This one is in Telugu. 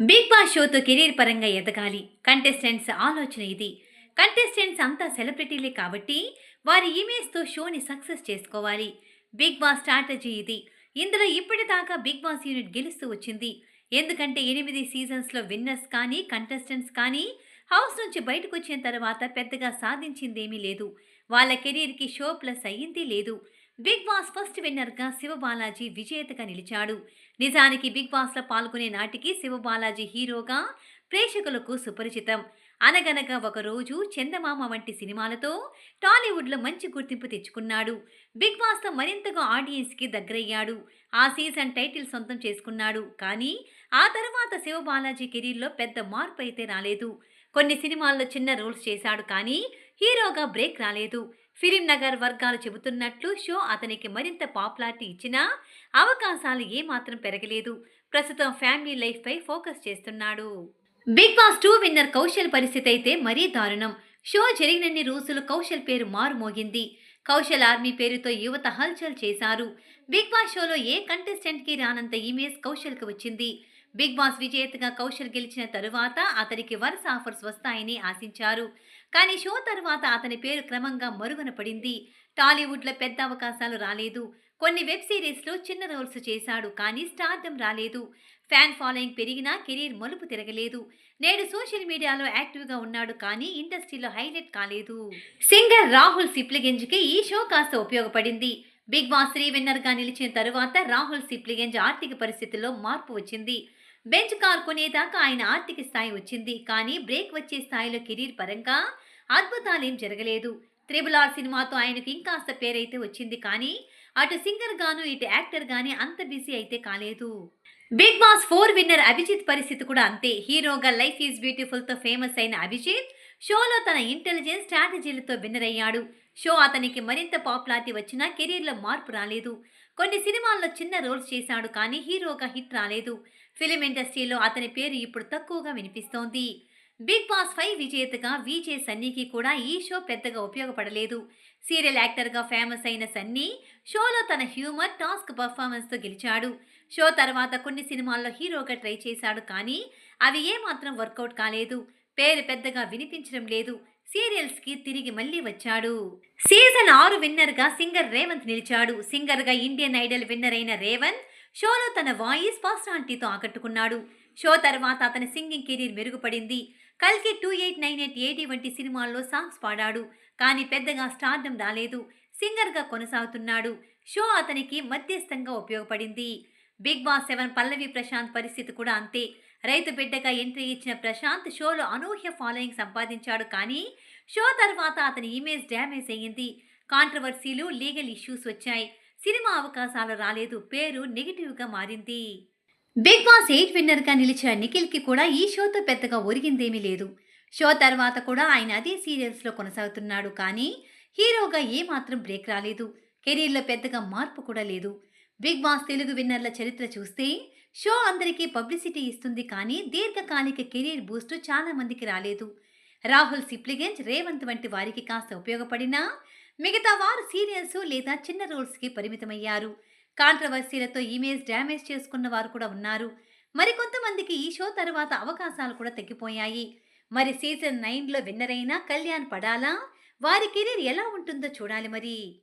బిగ్ బాస్ షోతో కెరీర్ పరంగా ఎదగాలి. కంటెస్టెంట్స్ ఆలోచన ఇది. కంటెస్టెంట్స్ అంతా సెలబ్రిటీలే కాబట్టి వారి ఇమేజ్తో షోని సక్సెస్ చేసుకోవాలి. బిగ్ బాస్ స్ట్రాటజీ ఇది. ఇందులో ఇప్పటిదాకా బిగ్ బాస్ యూనిట్ గెలుస్తూ వచ్చింది. ఎందుకంటే ఎనిమిది సీజన్స్లో విన్నర్స్ కానీ కంటెస్టెంట్స్ కానీ హౌస్ నుంచి బయటకు వచ్చిన తర్వాత పెద్దగా సాధించిందేమీ లేదు. వాళ్ళ కెరీర్కి షో ప్లస్ అయ్యింది లేదు. బిగ్ బాస్ ఫస్ట్ విన్నర్గా శివబాలాజీ విజేతగా నిలిచాడు. నిజానికి బిగ్ బాస్లో పాల్గొనే నాటికి శివబాలాజీ హీరోగా ప్రేక్షకులకు సుపరిచితం. అనగనగా ఒక రోజు చందమామ వంటి సినిమాలతో టాలీవుడ్లో మంచి గుర్తింపు తెచ్చుకున్నాడు. బిగ్ బాస్తో మరింతగా ఆడియన్స్కి దగ్గరయ్యాడు. ఆ సీజన్ టైటిల్ సొంతం చేసుకున్నాడు. కానీ ఆ తర్వాత శివబాలాజీ కెరీర్లో పెద్ద మార్పు అయితే రాలేదు. కొన్ని సినిమాల్లో చిన్న రోల్స్ చేశాడు కానీ హీరోగా బ్రేక్ రాలేదు. ఫిలిం నగర్ వర్గాలు చెబుతున్నట్లు షో అతనికి మరింత పాపులారిటీ ఇచ్చినా అవకాశాలు ఏమాత్రం పెరగలేదు. ప్రస్తుతం ఫ్యామిలీ లైఫ్ పై ఫోకస్ చేస్తున్నాడు. Bigg Boss two winner Kaushal పరిస్థితి అయితే మరీ దారుణం. షో జరిగినన్ని రోజులు కౌశల్ పేరు మారుమోగింది. కౌశల్ ఆర్మీ పేరుతో యువత హల్చల్ చేశారు. బిగ్ బాస్ షోలో ఏ కంటెస్టెంట్కి రానంత ఇమేజ్ కౌశల్కి వచ్చింది? బిగ్ బాస్ విజేతగా కౌశల్ గెలిచిన తరువాత అతనికి వరుస ఆఫర్స్ వస్తాయని ఆశించారు. కానీ షో తర్వాత అతని పేరు క్రమంగా మరుగున పడింది. టాలీవుడ్లో పెద్ద అవకాశాలు రాలేదు. కొన్ని వెబ్ సిరీస్లో చిన్న రోల్స్ చేశాడు కానీ స్టార్డమ్ రాలేదు. ఫ్యాన్ ఫాలోయింగ్ పెరిగినా కెరీర్ మలుపు తిరగలేదు. నేడు సోషల్ మీడియాలో యాక్టివ్గా ఉన్నాడు కానీ ఇండస్ట్రీలో హైలైట్ కాలేదు. సింగర్ రాహుల్ సిప్లిగెంజ్కి ఈ షో కాస్త ఉపయోగపడింది. బిగ్ బాస్ త్రీ విన్నర్గా నిలిచిన తరువాత రాహుల్ సిప్లిగెంజ్ ఆర్థిక పరిస్థితుల్లో మార్పు వచ్చింది. బెంచ్ కార్ కొనేదాకా ఆయన ఆర్థిక స్థాయి వచ్చింది. కానీ బ్రేక్ వచ్చే స్థాయిలో కెరీర్ పరంగా అద్భుతాలేం జరగలేదు. త్రిబుల్ ఆర్ సినిమాతో ఆయనకు ఇంకాస్త పేరైతే వచ్చింది. కానీ అటు సింగర్ గాను ఇటు యాక్టర్ గాని అంత బిజీ అయితే కాలేదు. Bigg Boss four winner Abhijeet పరిస్థితి కూడా అంతే. హీరోగా లైఫ్ ఈజ్ బ్యూటిఫుల్తో ఫేమస్ అయిన అభిజిత్ షోలో తన ఇంటెలిజెన్స్ స్ట్రాటజీలతో విన్నర్ అయ్యాడు. షో అతనికి మరింత పాపులారిటీ వచ్చినా కెరీర్లో మార్పు రాలేదు. కొన్ని సినిమాల్లో చిన్న రోల్స్ చేశాడు కానీ హీరోగా హిట్ రాలేదు. ఫిలిం ఇండస్ట్రీలో అతని పేరు ఇప్పుడు తక్కువగా వినిపిస్తోంది. బిగ్ బాస్ ఫైవ్ విజేతగా విజే సన్నీకి కూడా ఈ షో పెద్దగా ఉపయోగపడలేదు. సీరియల్ యాక్టర్గా ఫేమస్ అయిన సన్నీ షోలో తన హ్యూమర్ టాస్క్ పర్ఫార్మెన్స్తో గెలిచాడు. షో తర్వాత కొన్ని సినిమాల్లో హీరోగా ట్రై చేశాడు కానీ అవి ఏమాత్రం వర్కౌట్ కాలేదు. పేరు పెద్దగా వినిపించడం లేదు. సీరియల్స్కి తిరిగి మళ్ళీ వచ్చాడు. సీజన్ ఆరు విన్నర్గా సింగర్ రేవంత్ నిలిచాడు. సింగర్గా ఇండియన్ ఐడల్ విన్నర్ అయిన రేవంత్ షోలో తన వాయిస్ పర్సనాలిటీతో ఆకట్టుకున్నాడు. షో తర్వాత అతని సింగింగ్ కెరీర్ మెరుగుపడింది. కల్కి two eight nine eight eighty వంటి సినిమాల్లో సాంగ్స్ పాడాడు. కానీ పెద్దగా స్టార్డం రాలేదు. సింగర్గా కొనసాగుతున్నాడు. షో అతనికి మధ్యస్థంగా ఉపయోగపడింది. Bigg Boss seven Pallavi Prashanth పరిస్థితి కూడా అంతే. రైతు బిడ్డగా ఎంట్రీ ఇచ్చిన ప్రశాంత్ షోలో అనూహ్య ఫాలోయింగ్ సంపాదించాడు కానీ షో తర్వాత అతని ఇమేజ్ డ్యామేజ్ అయ్యింది. కాంట్రవర్సీలు లీగల్ ఇష్యూస్ వచ్చాయి. సినిమా అవకాశాలు రాలేదు. పేరు నెగిటివ్గా మారింది. బిగ్ బాస్ ఎయిట్ విన్నర్గా నిలిచిన నిఖిల్కి కూడా ఈ షోతో పెద్దగా ఒరిగిందేమీ లేదు. షో తర్వాత కూడా ఆయన అదే సీరియల్స్లో కొనసాగుతున్నాడు కానీ హీరోగా ఏమాత్రం బ్రేక్ రాలేదు. కెరీర్లో పెద్దగా మార్పు కూడా లేదు. బిగ్ బాస్ తెలుగు విన్నర్ల చరిత్ర చూస్తే షో అందరికీ పబ్లిసిటీ ఇస్తుంది కానీ దీర్ఘకాలిక కెరీర్ బూస్ట్ చాలా మందికి రాలేదు. రాహుల్ సిప్లిగెంజ్ రేవంత్ వంటి వారికి కాస్త ఉపయోగపడినా మిగతా వారు సీరియల్స్ లేదా చిన్న రోల్స్కి పరిమితమయ్యారు. కాంట్రవర్సీలతో ఇమేజ్ డ్యామేజ్ చేసుకున్న వారు కూడా ఉన్నారు. మరికొంతమందికి ఈ షో తర్వాత అవకాశాలు కూడా తగ్గిపోయాయి. మరి సీజన్ నైన్లో విన్నర్ కళ్యాణ్ పడాలా? వారి కెరీర్ ఎలా ఉంటుందో చూడాలి మరి.